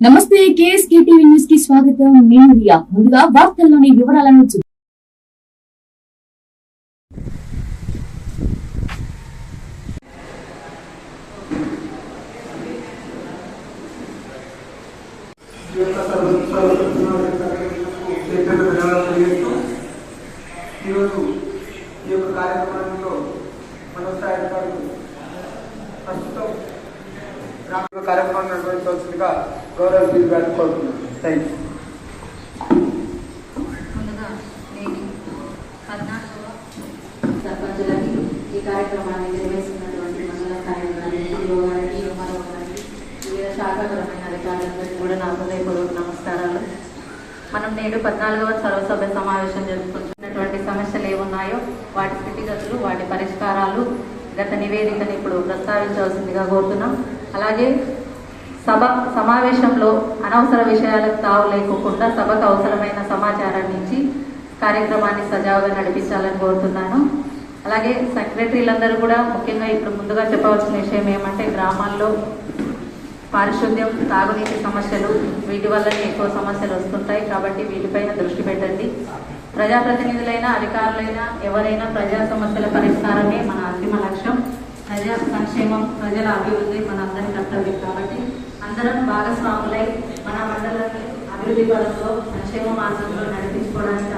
నమస్తే KSK TV న్యూస్కి స్వాగతం. నేను రియా. ముందుగా వార్తల్లోని వివరాలను చూ- ఈరోజు ఈ యొక్క కార్యక్రమంలో మనోస్థాయి అధికారులు ప్రస్తుతం గ్రామీణ నిర్వహించవలసిందిగా గౌరవ శ్రీ గారిని కోరుతున్నాను. థ్యాంక్ యూ ఈ కార్యక్రమాన్ని నిర్వహిస్తున్నటువంటి మండల కార్యక్రమాన్ని గారికి గారికి వివిధ శాఖాపరమైన అధికారులందరికీ కూడా నా హృదయపూర్వక నమస్కారాలు. మనం నేడు పద్నాలుగవ సర్వసభ్య సమావేశం జరుపుకుంటున్నటువంటి సమస్యలు ఏమున్నాయో వాటి స్థితిగతులు వాటి పరిష్కారాలు గత నివేదికను ఇప్పుడు ప్రస్తావించవలసిందిగా కోరుతున్నాం. అలాగే సభ సమావేశంలో అనవసర విషయాలకు తావు లేకోకుండా సభకు అవసరమైన సమాచారాన్ని ఇచ్చి కార్యక్రమాన్ని సజావుగా నడిపించాలని కోరుతున్నాను. అలాగే సెక్రటరీలందరూ కూడా ముఖ్యంగా ఇప్పుడు ముందుగా చెప్పవలసిన విషయం ఏమంటే గ్రామాల్లో పారిశుద్ధ్యం తాగునీటి సమస్యలు వీటి వల్లనే ఎక్కువ సమస్యలు వస్తుంటాయి కాబట్టి వీటిపైన దృష్టి పెట్టండి. ప్రజాప్రతినిధులైనా అధికారులైనా ఎవరైనా ప్రజా సమస్యల పరిష్కారమే మన అంతిమ లక్ష్యం. ప్రజా సంక్షేమం ప్రజల అభివృద్ధి మన అందరి కర్తవ్యం. కాబట్టి అందరం భాగస్వాములై మన మండలాన్ని అభివృద్ధి పదంలో సంక్షేమ మార్గంలో నడిపించుకోవడానికి